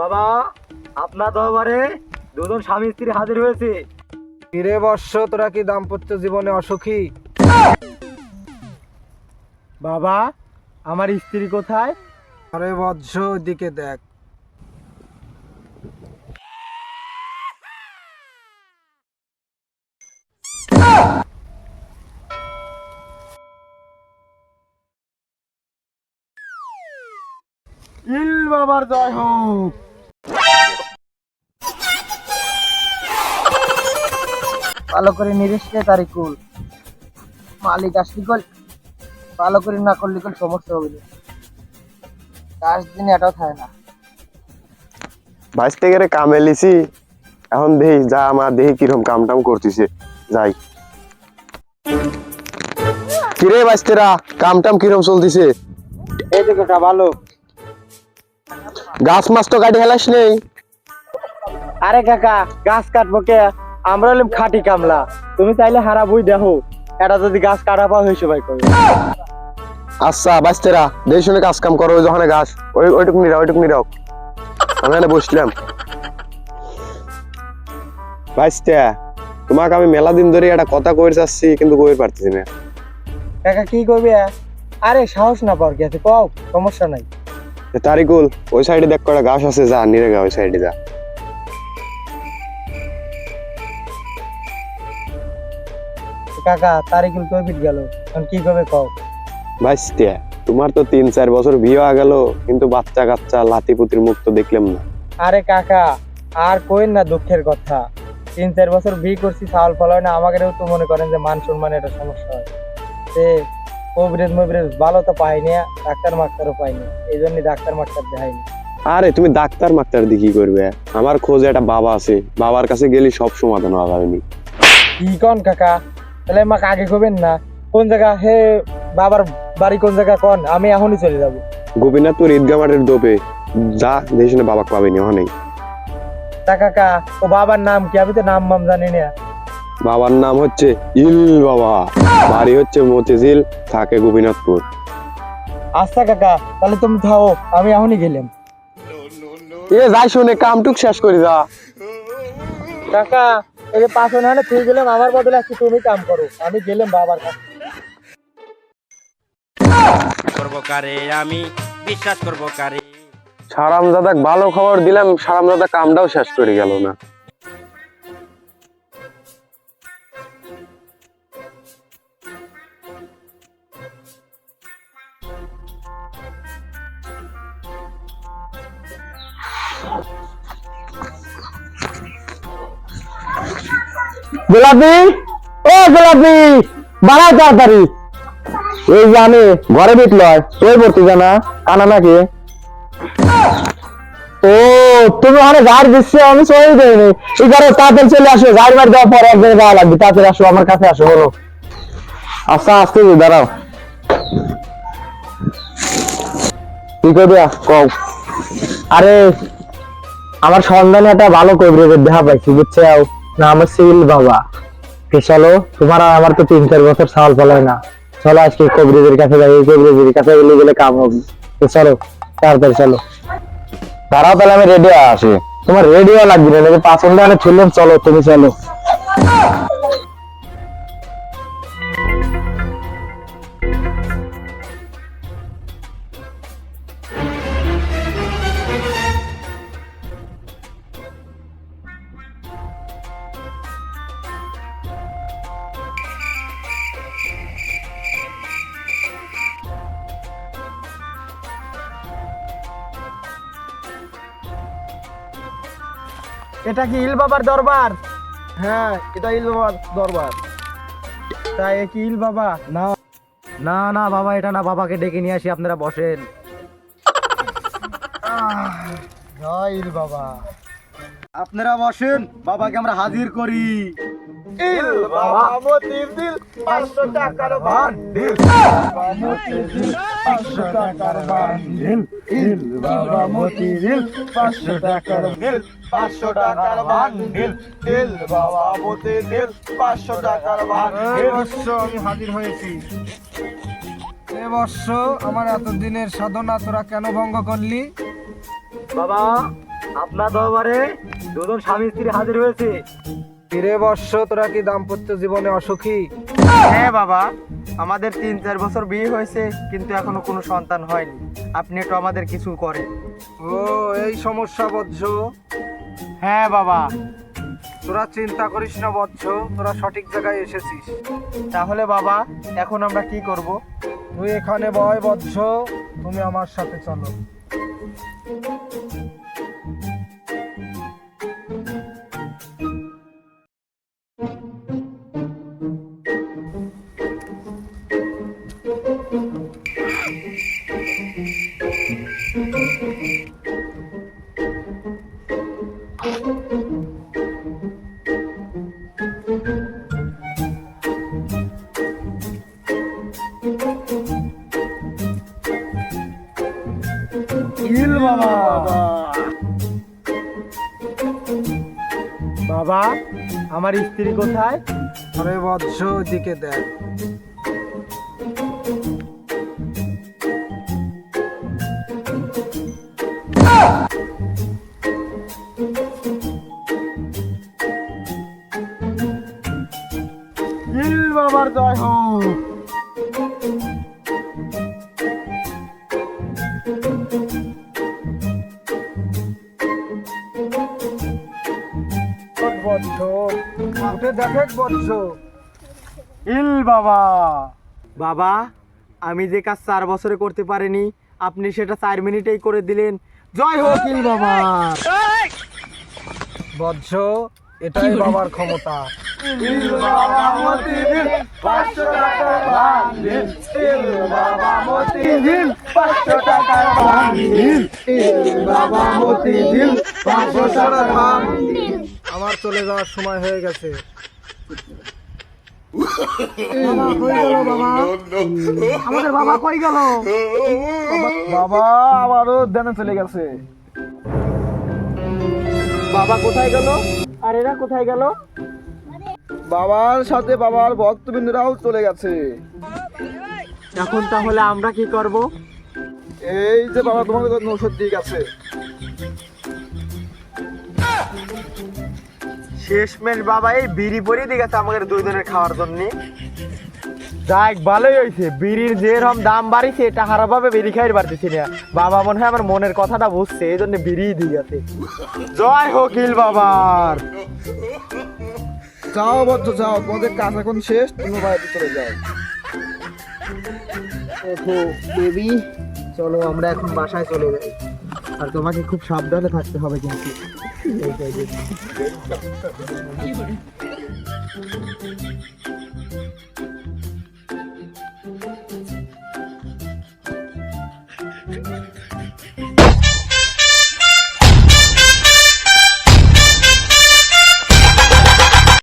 বাবা আপনার দরবারে দুজন স্বামী স্ত্রী হাজির হয়েছে। ফিরে বর্ষ তোরা কি দাম্পত্য জীবনে অসুখী? বাবা আমার স্ত্রী কোথায়? আরে বৎস ওদিকে দেখ। ইল বাবার জয় হোক। ভালো করে নিরিশকে তারিকুল মালিক আসলি কল ভালো করে না করলে কল সমস্যা হবে কাজ দিন এটাও থাকে না। বাইশ থেকে কামে লিছি এখন দেখি যা আমার দেখি কীরকম কাম টাম করতেছে যাই। কিরে বাইস্তেরা কাম টাম কীরকম চলতেছে? এই তো কাকা ভালো। গাছ মাছ তো কাটি হেলাস নেই। আরে কাকা গাছ কাটবো কে? আমরা হলাম খাটি কামলা। তুমি চাইলে হারা বই দেখো এটা যদি গাছ কাটা পাও হয়েছে ভাই করবে আচ্ছা বাইস্তেরা দেখি শুনে কাজ কাম করো যখন গাছ ওই ওইটুকু নিরাও ওইটুকু নিরাও। আমি এখানে বসলাম। বাইস্তে তোমাকে আমি মেলা দিন ধরে একটা কথা কই চাচ্ছি কিন্তু কই পারতেছি না। কাকা কি করবি আরে সাহস না পাওয়ার গেছে কও সমস্যা নাই। তারিকুল ওই সাইডে দেখ কটা গাছ আছে যা নিরে গা ওই সাইডে যা। কাকা তারিকুল কই বিট গেল। এখন কি করবে কও? বাইস্তে তোমার তো তিন চার বছর বিয়ে হয়ে গেল কিন্তু বাচ্চা কাচ্চা লাতি পুতির মুখ তো দেখলাম না। আরে কাকা আর কইন না দুঃখের কথা। তিন চার বছর বিয়ে করছি চাউল ফল হয় না আমাকে তো মনে করেন যে মান সম্মান এটা সমস্যা হয়। সে কবিরেজ মবিরেজ ভালো তো পাইনি ডাক্তার মাক্তারও পাইনি এই জন্যই ডাক্তার মাক্তার দেখাইনি আরে তুমি ডাক্তার মাক্তার দিয়ে কি করবে? আমার খোঁজে একটা বাবা আছে বাবার কাছে গেলে সব সমাধান হওয়া যাবেনি কি কন কাকা? তাহলে আমাকে আগে কবেন না কোন জায়গা হে বাবার বাড়ি কোন জায়গা কন আমি এখনই চলে যাব। গোপীনাথপুর ঈদগা মাঠের দোপে যা দেখি শুনে বাবাকে পাবেনি ওখানেই তা কাকা ও বাবার নাম কি? আমি তো নাম মাম জানি না। বাবার নাম হচ্ছে ইল বাবা বাড়ি হচ্ছে মতিঝিল থাকে গোপীনাথপুর। আচ্ছা কাকা তাহলে তুমি থাও আমি এখনই গেলাম। এ যাই শুনে কামটুক শেষ করি যা। কাকা এই যে পাঁচ হাজার তুই গেলাম আমার বদলে আজকে তুমি কাম করো। আমি গেলাম বাবার কাছে। করব কারে আমি বিশ্বাস করব কারে। সারাম দাদা ভালো খবর দিলাম সারাম দাদা কামটাও শেষ করে গেল না। গোলাপি? ও গোলাপি! বাড়াই তাড়াতাড়ি। এই জানে ঘরে বিট লয় তোর ভর্তি জানা কানা নাকি? ও, তুমি ওখানে গাড়ি দিচ্ছে, আমি সই দেয়নি এই ঘরে তাড়াতাড়ি চলে আসো গাড়ি বাড়ি দেওয়ার পরে এক জায়গায় যাওয়া লাগবে। তাড়াতাড়ি আসো, আমার কাছে আসো, বলো। আচ্ছা আসতে দাঁড়াও। কি করবে কও। আরে, আমার সন্ধানে একটা ভালো কবিরের দেখা পাইছি, বুঝছ? না আমার সিভিল বাবা চলো? তোমার আর আমার তো তিন চার বছর সাল ফলায় না। চলো আজকে কবিরের কাছে যাই কবিরের কাছে গেলে গেলে কাম হবে। তো চলো, তাড়াতাড়ি চলো। তারাও তাহলে আমি রেডি আসি। তোমার রেডিও লাগবে না পাঁচ ঘণ্টা ছুললাম চলো, তুমি চলো। এটা কি ইল বাবার দরবার? হ্যাঁ এটা ইল বাবার দরবার। তাই কি ইল বাবা? না না না, বাবা, এটা না, বাবাকে ডেকে নিয়ে আসি, আপনারা বসেন। ইল বাবা। আপনারা বসেন, বাবাকে আমরা হাজির করি। ইল বাবা। মতির দিল পাঁচশো টাকার বান্ডিল বাবা মতির দিল। পাঁচশো টাকার বান্ডিল ইল বাবা মতির দিল পাঁচশো টাকার দিল পাঁচশো টাকার বান্ডিল দিল বাবা মতির দিল পাঁচশো টাকার বান্ডিল আমি হাজির হয়েছি। এ বর্ষ আমার এতদিনের সাধনা তোরা কেন ভঙ্গ করলি? বাবা আপনার দরবারে দুজন স্বামী স্ত্রী হাজির হয়েছে। ফিরে বর্ষ তোরা কি দাম্পত্য জীবনে অসুখী? হ্যাঁ বাবা আমাদের তিন চার বছর বিয়ে হয়েছে কিন্তু এখনও কোনো সন্তান হয়নি। আপনি একটু আমাদের কিছু করেন। ও এই সমস্যা বৎস। হ্যাঁ বাবা। তোরা চিন্তা করিস না বৎস তোরা সঠিক জায়গায় এসেছিস। তাহলে বাবা এখন আমরা কি করব? তুই এখানে বয় বৎস তুমি আমার সাথে চলো। বাবা আমার স্ত্রী কোথায়? আরে বৎস দিকে দেখ। বাবার জয় হোক। বৎস উঠে দেখে বৎস ইল বাবা। বাবা আমি যে কাজ চার বছরে করতে পারিনি আপনি সেটা চার মিনিটেই করে দিলেন। জয় হোক ইল বাবা। বৎস এটাই বাবার ক্ষমতা। আমার চলে যাওয়ার সময় হয়ে গেছে। আমাদের বাবা কই গেল? বাবা আবারও দেনে চলে গেছে। বাবা কোথায় গেল? আর এরা কোথায় গেল? বাবার সাথে বাবার ভক্তবৃন্দরাও চলে গেছে। এখন তাহলে আমরা কি করব? এই যে বাবা তোমাকে জন্য ওষুধ দিয়ে গেছে। শেষমেশ বাবা, এই বিড়ি পরি দিয়ে গেছে আমাদের দুই জনের খাওয়ার জন্য। যাক, ভালোই হয়েছে। বিড়ির যেরকম দাম বাড়িছে, এটা হারাভাবে বিড়ি খাই পারতেছি না। বাবা মনে হয় আমার মনের কথাটা বুঝছে এই জন্য বিড়ি দিয়ে গেছে। জয় হোকিল বাবার। যাও বদ্ধ, যাও। তোমাদের কাজ এখন শেষ, তুমি বাড়িতে চলে যাও। বেবি, চলো, আমরা এখন বাসায় চলে যাই। আর তোমাকে খুব সাবধানে থাকতে হবে কিন্তু। 気になる。